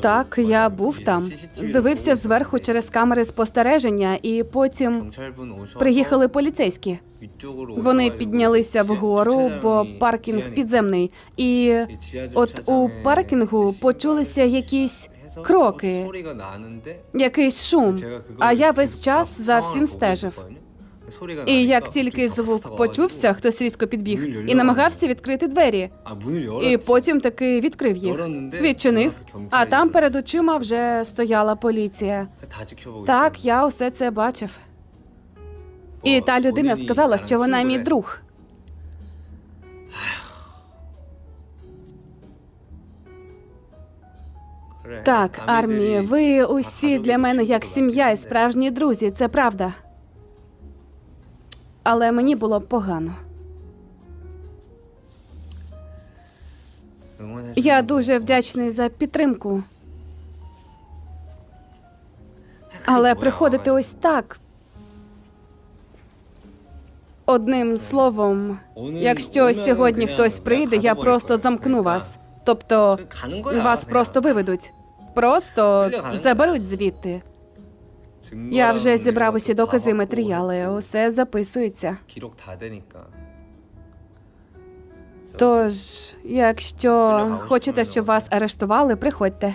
Так, я був там. Дивився зверху через камери спостереження, і потім приїхали поліцейські. Вони піднялися вгору, бо паркінг підземний. І от у паркінгу почулися якісь кроки, якийсь шум. А я весь час за всім стежив. І як тільки звук почувся, хтось різко підбіг і намагався відкрити двері. І потім таки відкрив їх. Відчинив, а там перед очима вже стояла поліція. Так, я усе це бачив. І та людина сказала, що вона мій друг. Так, армії, ви усі для мене як сім'я і справжні друзі, це правда. Але мені було погано. Я дуже вдячний за підтримку. Але приходити ось так. Одним словом, якщо сьогодні хтось прийде, я просто замкну вас. Тобто вас просто виведуть. Просто заберуть звідти. Я вже зібрав усі докази і матеріали. Усе записується. Тож, якщо хочете, щоб вас арештували, приходьте.